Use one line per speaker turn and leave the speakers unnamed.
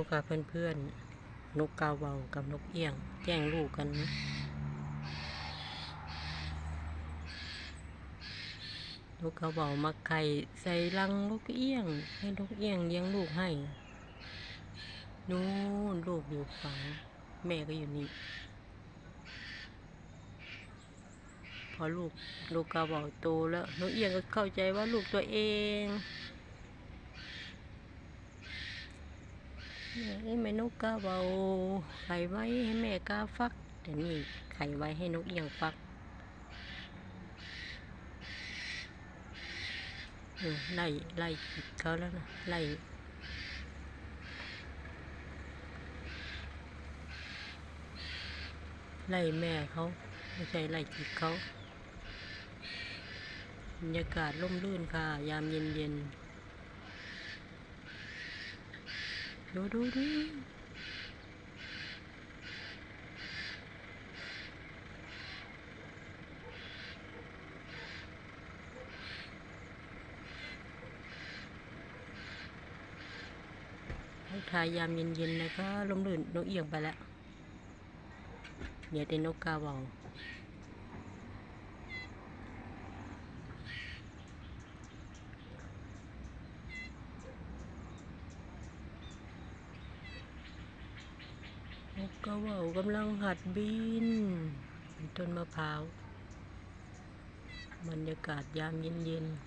ดูค่ะเพื่อนๆ นกกาเวากับนกเอี้ยงแย่งลูกกันนกกาเวามาไข่ใส่รังนกเอี้ยง ให้นกเอี้ยงเลี้ยงลูกให้ นู่นลูกอยู่ฝั่งแม่ก็อยู่นี่ พอลูกลูกกาเวาโตแล้วนกเอี้ยงก็เข้าใจว่าลูกตัวเอง เนี่ยไอ้แม่นกกาเบาไข่ไว้ให้แม่กาฟักแต่นี่ไข่ไว้ให้นกเอียงฟักไล่ไล่เขาแล้วนะไล่ไล่แม่เขาไม่ใช่ไล่จิกเขาบรรยากาศร่มรื่นค่ะ ยามเย็นเย็นๆ ดูดูดูทักทายามเย็นๆนะคะร่มรื่นนกเอียงไปแล้ว เดี๋ยวแต่นกกาเบา นกกาเบากำลังหัดบินบนต้นมะพร้าว บรรยากาศยามเย็นๆ